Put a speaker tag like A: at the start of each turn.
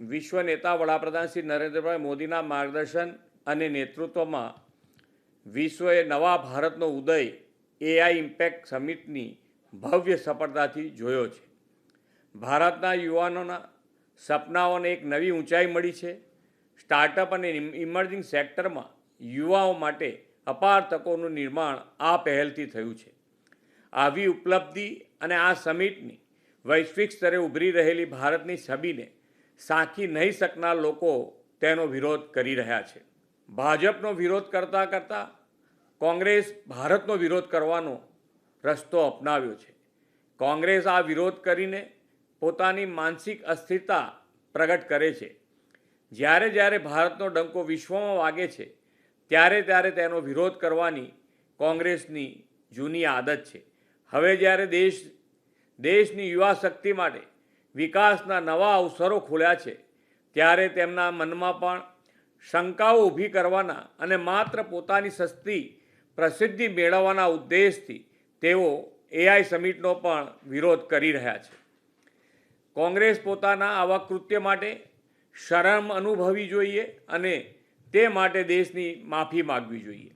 A: વિશ્વ નેતા વડાપ્રધાન શ્રી નરેન્દ્રભાઈ મોદીના માર્ગદર્શન અને નેતૃત્વમાં વિશ્વએ નવા ભારતનો ઉદય એઆઈ ઇમ્પેક્ટ સમિટની ભવ્ય સફળતાથી જોયો છે. ભારતના યુવાનોના સપનાઓને એક નવી ઊંચાઈ મળી છે. સ્ટાર્ટઅપ અને ઇમર્જિંગ સેક્ટરમાં યુવાઓ માટે અપાર તકોનું નિર્માણ આ પહેલથી થયું છે. આવી ઉપલબ્ધિ અને આ સમિટની વૈશ્વિક સ્તરે ઉભરી રહેલી ભારતની છબીને સાંખી નહીં શકનાર લોકો તેનો વિરોધ કરી રહ્યા છે. ભાજપનો વિરોધ કરતાં કરતાં કોંગ્રેસ ભારતનો વિરોધ કરવાનો રસ્તો અપનાવ્યો છે. કોંગ્રેસ આ વિરોધ કરીને પોતાની માનસિક અસ્થિરતા પ્રગટ કરે છે. જ્યારે જ્યારે ભારતનો ડંકો વિશ્વમાં વાગે છે, ત્યારે ત્યારે તેનો વિરોધ કરવાની કોંગ્રેસની જૂની આદત છે. હવે જ્યારે દેશ, દેશની યુવા શક્તિ માટે વિકાસના નવા અવસરો ખોલ્યા છે. ત્યારે તેમના મનમાં પણ શંકાઓ ઊભી કરવાના અને માત્ર પોતાની સસ્તી પ્રસિદ્ધિ મેળવવાના ઉદ્દેશથી તેઓ એઆઈ સમિટનો પણ વિરોધ કરી રહ્યા છે. કોંગ્રેસ પોતાના આવા કૃત્ય માટે શરમ અનુભવવી જોઈએ અને તે માટે દેશની માફી માગવી જોઈએ.